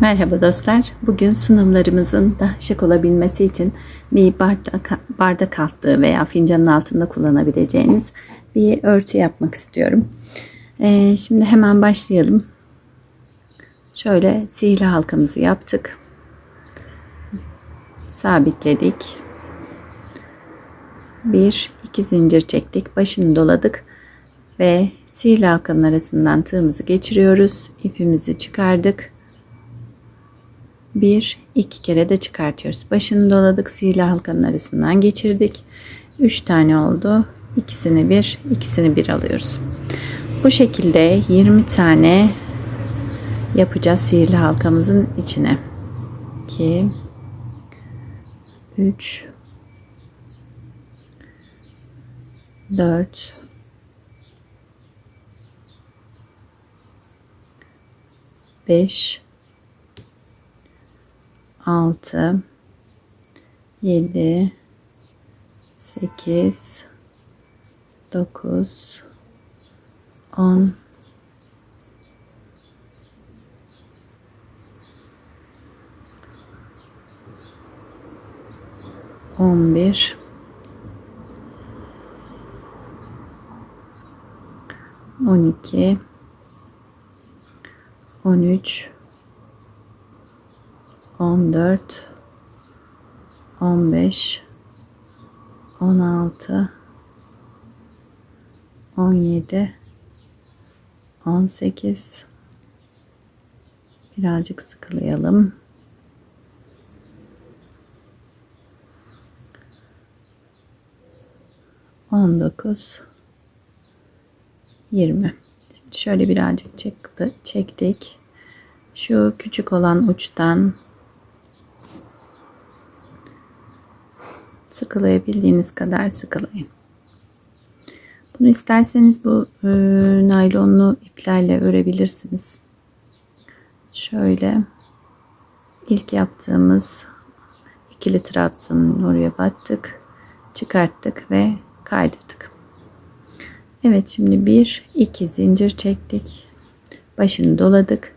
Merhaba dostlar. Bugün sunumlarımızın daha şık olabilmesi için bir bardak, bardak altlığı veya fincanın altında kullanabileceğiniz bir örtü yapmak istiyorum. Ee, şimdi hemen başlayalım. Şöyle sihirli halkamızı yaptık. Sabitledik. Bir, iki zincir çektik. Başını doladık. Ve sihirli halkanın arasından tığımızı geçiriyoruz. İpimizi çıkardık bir iki kere de çıkartıyoruz. Başını doladık. Sihirli halkanın arasından geçirdik. Üç tane oldu. İkisini bir, ikisini bir alıyoruz. Bu şekilde 20 tane yapacağız sihirli halkamızın içine. 2 3 4 5 6 7 8 9 10 11 12 13 14 15 16 17 18 birazcık sıkılayalım. On dokuz, yirmi. Şimdi şöyle birazcık çıktı, çektik. Şu küçük olan uçtan sıkılayabildiğiniz kadar sıkılayın. Bunu isterseniz bu e, naylonlu iplerle örebilirsiniz. Şöyle ilk yaptığımız ikili trabzanın oraya battık, çıkarttık ve kaydırdık. Evet şimdi bir iki zincir çektik. Başını doladık.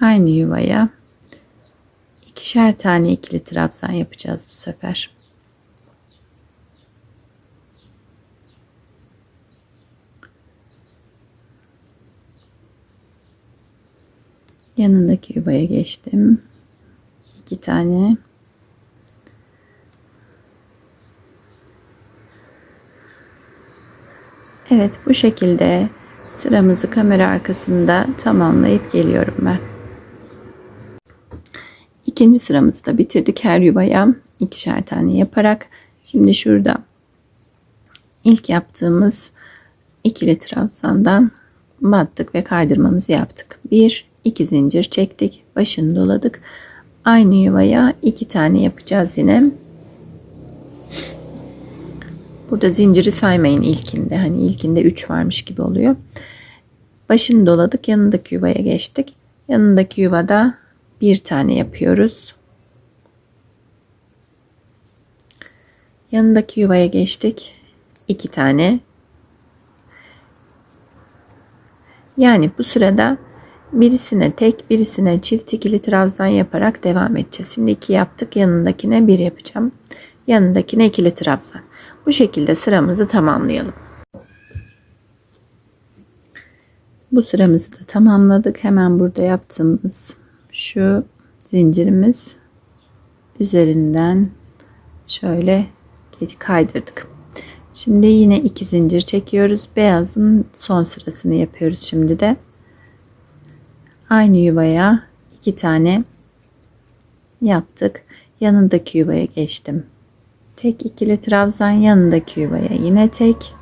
Aynı yuvaya ikişer tane ikili trabzan yapacağız bu sefer. Yanındaki yuvaya geçtim. İki tane. Evet bu şekilde sıramızı kamera arkasında tamamlayıp geliyorum ben. İkinci sıramızı da bitirdik her yuvaya ikişer tane yaparak. Şimdi şurada ilk yaptığımız ikili trabzandan battık ve kaydırmamızı yaptık. Bir 2 zincir çektik. Başını doladık. Aynı yuvaya iki tane yapacağız yine. Burada zinciri saymayın ilkinde. Hani ilkinde 3 varmış gibi oluyor. Başını doladık. Yanındaki yuvaya geçtik. Yanındaki yuvada bir tane yapıyoruz. Yanındaki yuvaya geçtik. iki tane. Yani bu sırada Birisine tek, birisine çift ikili trabzan yaparak devam edeceğiz. Şimdi iki yaptık. Yanındakine bir yapacağım. Yanındakine ikili trabzan. Bu şekilde sıramızı tamamlayalım. Bu sıramızı da tamamladık. Hemen burada yaptığımız şu zincirimiz üzerinden şöyle kaydırdık. Şimdi yine iki zincir çekiyoruz. Beyazın son sırasını yapıyoruz şimdi de aynı yuvaya iki tane yaptık. Yanındaki yuvaya geçtim. Tek ikili trabzan yanındaki yuvaya yine tek.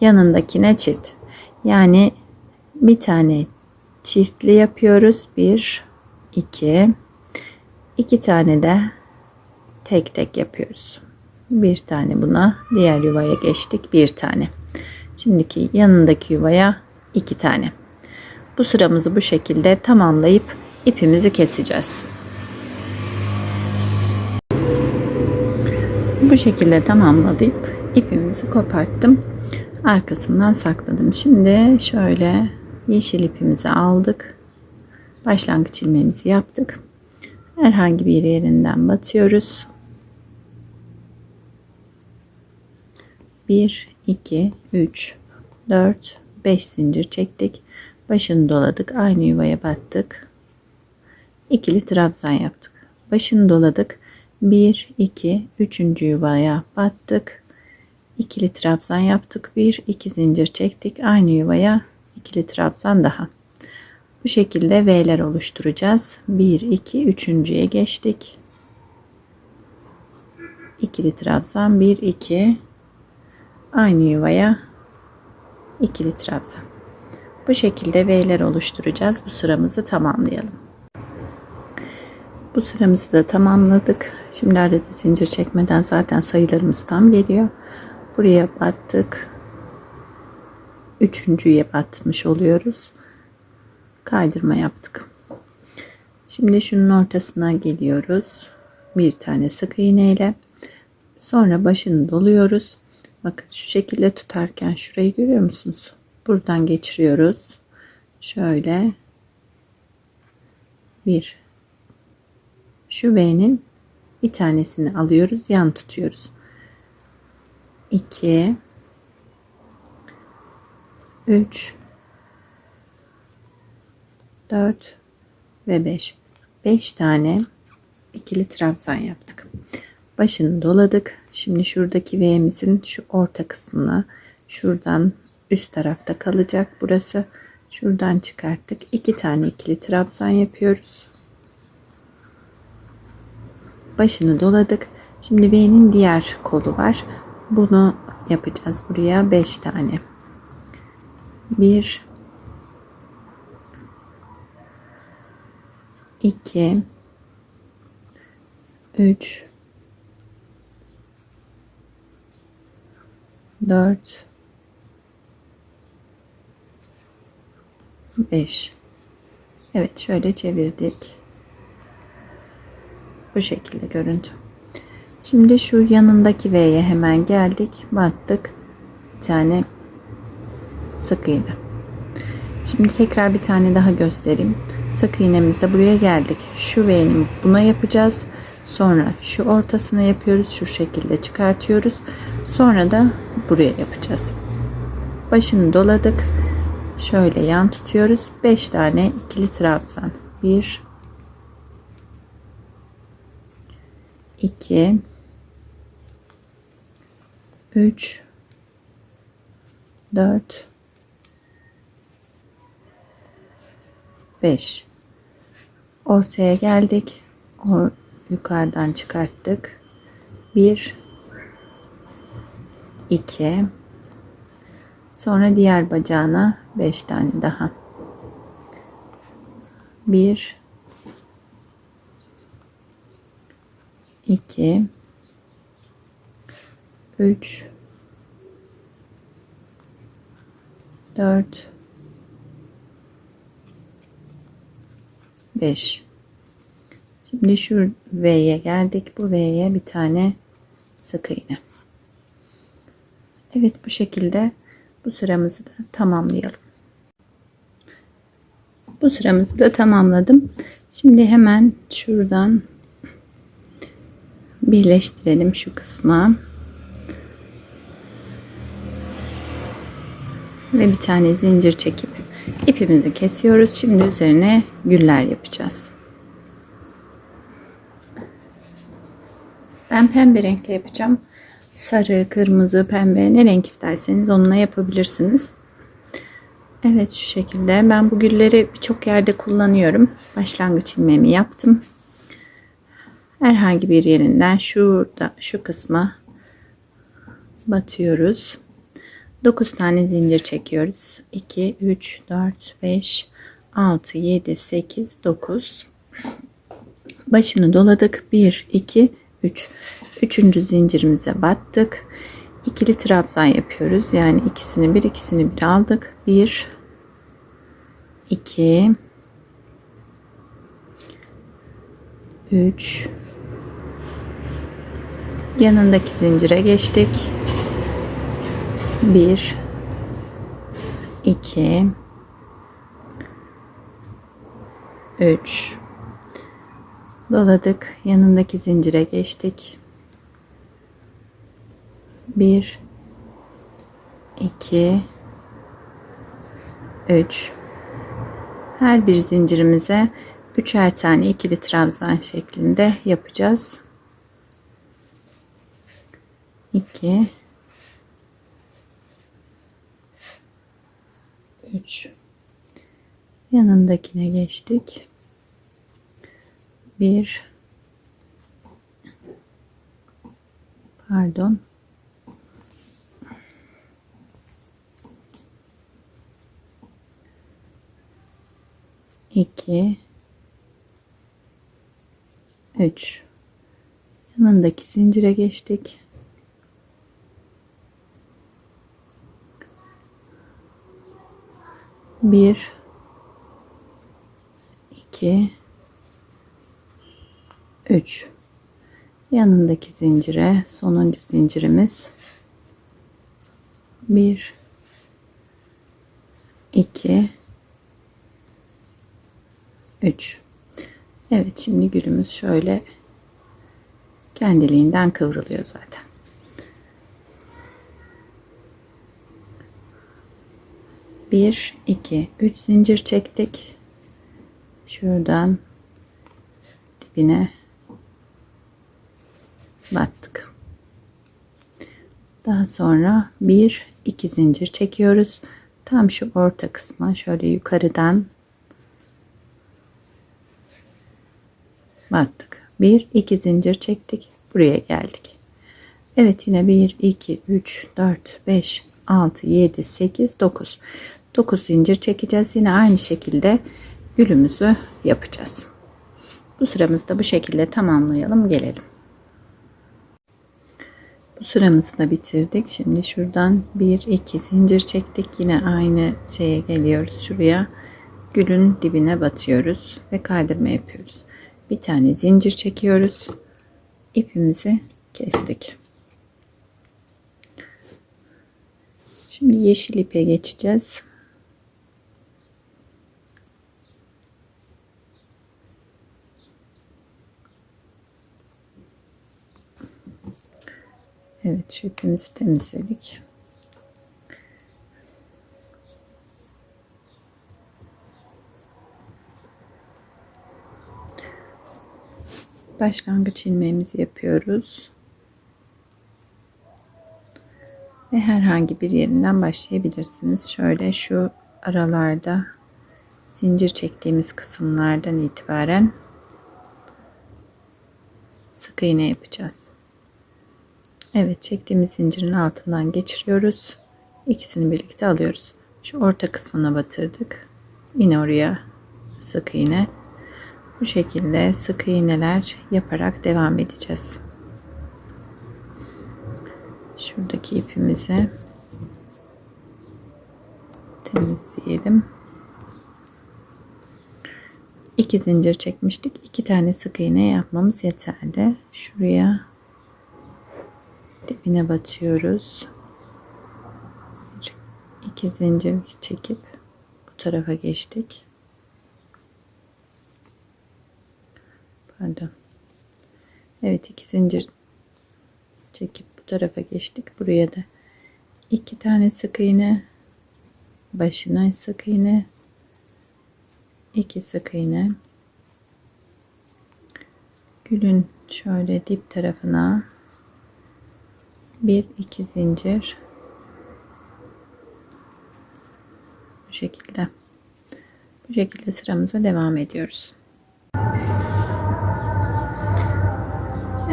Yanındakine çift. Yani bir tane çiftli yapıyoruz. Bir, iki, iki tane de tek tek yapıyoruz. Bir tane buna diğer yuvaya geçtik. Bir tane. Şimdiki yanındaki yuvaya iki tane. Bu sıramızı bu şekilde tamamlayıp ipimizi keseceğiz. Bu şekilde tamamlayıp ipimizi koparttım. Arkasından sakladım. Şimdi şöyle yeşil ipimizi aldık. Başlangıç ilmeğimizi yaptık. Herhangi bir yerinden batıyoruz. 1 2 3 4 5 zincir çektik. Başını doladık. Aynı yuvaya battık. İkili trabzan yaptık. Başını doladık. 1 2 3. yuvaya battık. İkili trabzan yaptık. 1 2 zincir çektik. Aynı yuvaya ikili trabzan daha. Bu şekilde V'ler oluşturacağız. 1 2 üçüncüye geçtik. İkili trabzan 1 2 aynı yuvaya ikili trabzan. Bu şekilde V'ler oluşturacağız. Bu sıramızı tamamlayalım. Bu sıramızı da tamamladık. Şimdi arada zincir çekmeden zaten sayılarımız tam geliyor. Buraya battık. Üçüncüye batmış oluyoruz. Kaydırma yaptık. Şimdi şunun ortasına geliyoruz. Bir tane sık iğne ile. Sonra başını doluyoruz. Bakın şu şekilde tutarken şurayı görüyor musunuz? Buradan geçiriyoruz. Şöyle bir şu V'nin bir tanesini alıyoruz. Yan tutuyoruz. 2 3 4 ve 5 5 tane ikili trabzan yaptık. Başını doladık. Şimdi şuradaki V'mizin şu orta kısmına şuradan üst tarafta kalacak burası. Şuradan çıkarttık. iki tane ikili trabzan yapıyoruz. Başını doladık. Şimdi V'nin diğer kolu var. Bunu yapacağız buraya 5 tane. 1 2 3 4 5 Evet şöyle çevirdik. Bu şekilde görüntü. Şimdi şu yanındaki V'ye hemen geldik. Battık. Bir tane sık iğne. Şimdi tekrar bir tane daha göstereyim. Sık iğnemizde buraya geldik. Şu V'nin buna yapacağız. Sonra şu ortasına yapıyoruz. Şu şekilde çıkartıyoruz. Sonra da buraya yapacağız. Başını doladık. Şöyle yan tutuyoruz. 5 tane ikili trabzan. 1 2 3 4 5 ortaya geldik or yukarıdan çıkarttık 1 2 sonra diğer bacağına 5 tane daha 1 2 3 4 5 Şimdi şu V'ye geldik. Bu V'ye bir tane sık iğne. Evet bu şekilde bu sıramızı da tamamlayalım. Bu sıramızı da tamamladım. Şimdi hemen şuradan birleştirelim şu kısma. Ve bir tane zincir çekip ipimizi kesiyoruz. Şimdi üzerine güller yapacağız. Ben pembe renkle yapacağım. Sarı, kırmızı, pembe ne renk isterseniz onunla yapabilirsiniz. Evet şu şekilde. Ben bu gülleri birçok yerde kullanıyorum. Başlangıç ilmeğimi yaptım. Herhangi bir yerinden şurada şu kısma batıyoruz. 9 tane zincir çekiyoruz. 2 3 4 5 6 7 8 9 başını doladık. 1 2 3 üçüncü zincirimize battık. İkili trabzan yapıyoruz. Yani ikisini bir ikisini bir aldık. 1 2 3 yanındaki zincire geçtik. 1 2 3 Doladık. Yanındaki zincire geçtik. 1 2 3 Her bir zincirimize üçer tane ikili trabzan şeklinde yapacağız. 2 3 yanındakine geçtik. 1 pardon 2 3 yanındaki zincire geçtik. Bir, iki, üç. Yanındaki zincire sonuncu zincirimiz. Bir, iki, 3 Evet şimdi gülümüz şöyle kendiliğinden kıvrılıyor zaten. Bir, iki, üç zincir çektik. Şuradan dibine battık. Daha sonra bir, iki zincir çekiyoruz. Tam şu orta kısma şöyle yukarıdan battık. 1 2 zincir çektik. Buraya geldik. Evet yine 1 2 3 4 5 6 7 8 9 9 zincir çekeceğiz. Yine aynı şekilde gülümüzü yapacağız. Bu sıramızı da bu şekilde tamamlayalım. Gelelim. Bu sıramızı da bitirdik. Şimdi şuradan 1 2 zincir çektik. Yine aynı şeye geliyoruz. Şuraya gülün dibine batıyoruz ve kaydırma yapıyoruz bir tane zincir çekiyoruz. ipimizi kestik. Şimdi yeşil ipe geçeceğiz. Evet şu ipimizi temizledik. Başlangıç ilmeğimizi yapıyoruz. Ve herhangi bir yerinden başlayabilirsiniz. Şöyle şu aralarda zincir çektiğimiz kısımlardan itibaren sık iğne yapacağız. Evet çektiğimiz zincirin altından geçiriyoruz. İkisini birlikte alıyoruz. Şu orta kısmına batırdık. Yine oraya sık iğne bu şekilde sık iğneler yaparak devam edeceğiz. Şuradaki ipimizi temizleyelim. İki zincir çekmiştik. İki tane sık iğne yapmamız yeterli. Şuraya dibine batıyoruz. İki zincir çekip bu tarafa geçtik. Pardon Evet iki zincir çekip bu tarafa geçtik. Buraya da iki tane sık iğne başına sık iğne iki sık iğne. Gülün şöyle dip tarafına bir iki zincir. Bu şekilde. Bu şekilde sıramıza devam ediyoruz.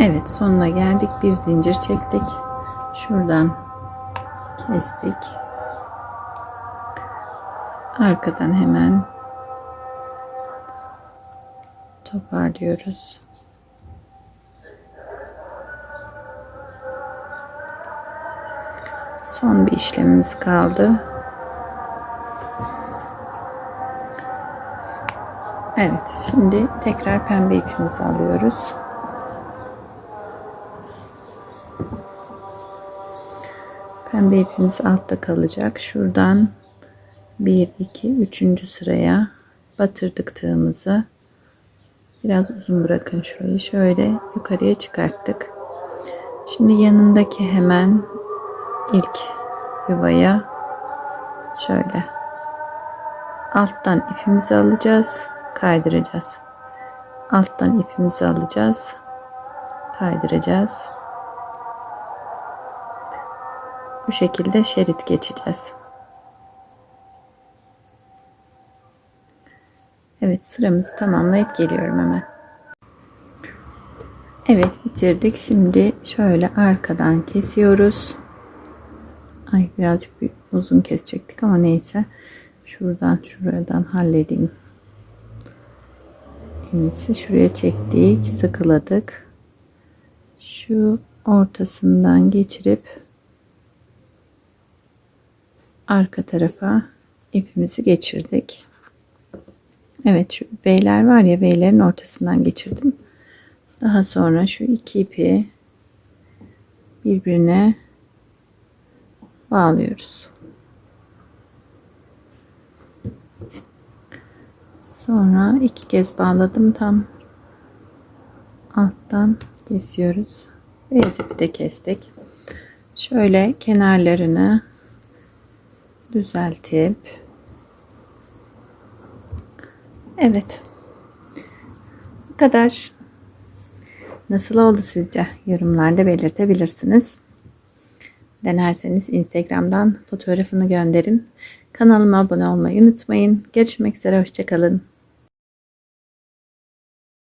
Evet sonuna geldik. Bir zincir çektik. Şuradan kestik. Arkadan hemen toparlıyoruz. Son bir işlemimiz kaldı. Evet, şimdi tekrar pembe ipimizi alıyoruz. Pembe ipimiz altta kalacak. Şuradan 1, 2, 3. sıraya batırdık tığımızı. Biraz uzun bırakın şurayı. Şöyle yukarıya çıkarttık. Şimdi yanındaki hemen ilk yuvaya şöyle alttan ipimizi alacağız, kaydıracağız. Alttan ipimizi alacağız, kaydıracağız. Bu şekilde şerit geçeceğiz. Evet sıramızı tamamlayıp geliyorum hemen. Evet bitirdik. Şimdi şöyle arkadan kesiyoruz. Ay birazcık bir uzun kesecektik ama neyse. Şuradan şuradan halledeyim. İyisi şuraya çektik, sıkıladık. Şu ortasından geçirip arka tarafa ipimizi geçirdik. Evet şu V'ler var ya V'lerin ortasından geçirdim. Daha sonra şu iki ipi birbirine bağlıyoruz. Sonra iki kez bağladım tam alttan kesiyoruz. Beyaz ipi de kestik. Şöyle kenarlarını düzeltip Evet. Bu kadar. Nasıl oldu sizce? Yorumlarda belirtebilirsiniz. Denerseniz Instagram'dan fotoğrafını gönderin. Kanalıma abone olmayı unutmayın. Görüşmek üzere. Hoşçakalın.